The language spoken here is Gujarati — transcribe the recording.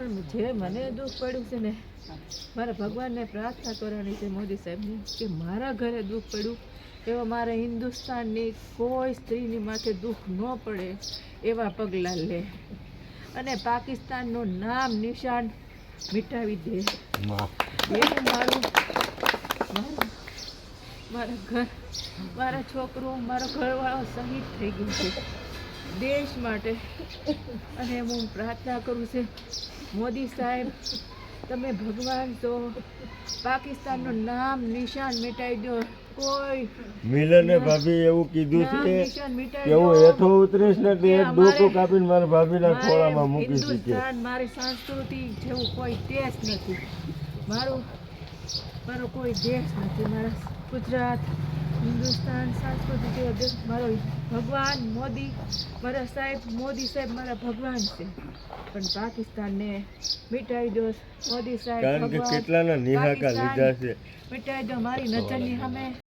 પણ જે મને દુઃખ પડ્યું છે ને મારા ભગવાનને પ્રાર્થના કરવાની છે મોદી સાહેબની કે મારા ઘરે દુઃખ પડ્યું એવા મારા હિન્દુસ્તાનની કોઈ સ્ત્રીની માથે દુઃખ ન પડે એવા પગલાં લે. અને પાકિસ્તાનનું નામ નિશાન મિટાવી દે. એવું મારું મારું મારા ઘર મારા છોકરો મારો ઘરવાળો શહીદ થઈ ગયો છે. દેશ માટે. અને હું પ્રાર્થના કરું છું મોદી સાહેબ તમે ભગવાન છો. પાકિસ્તાનનું નામ નિશાન મિટાઈ દો. કોઈ મિલને ભાભી એવું કીધું છે કે હું હેઠો ઉતરીશ ને તે એક અમારે- કાપીને મારા ભાભીના ખોળામાં મૂકી દીધી મારી સંસ્કૃતિ જેવું કોઈ દેશ નથી. મારું મારો કોઈ દેશ નથી. મારા ગુજરાત હિન્દુસ્તાન સાંસ્કૃતિક અધ્યક્ષ મારો ભગવાન મોદી મારા સાહેબ મોદી સાહેબ મારા ભગવાન છે. પણ પાકિસ્તાનને મિટાઈ દો મોદી સાહેબ કેટલાના નિહાકા લીધા છે. મિટાઈ દો મારી નજરની સામે.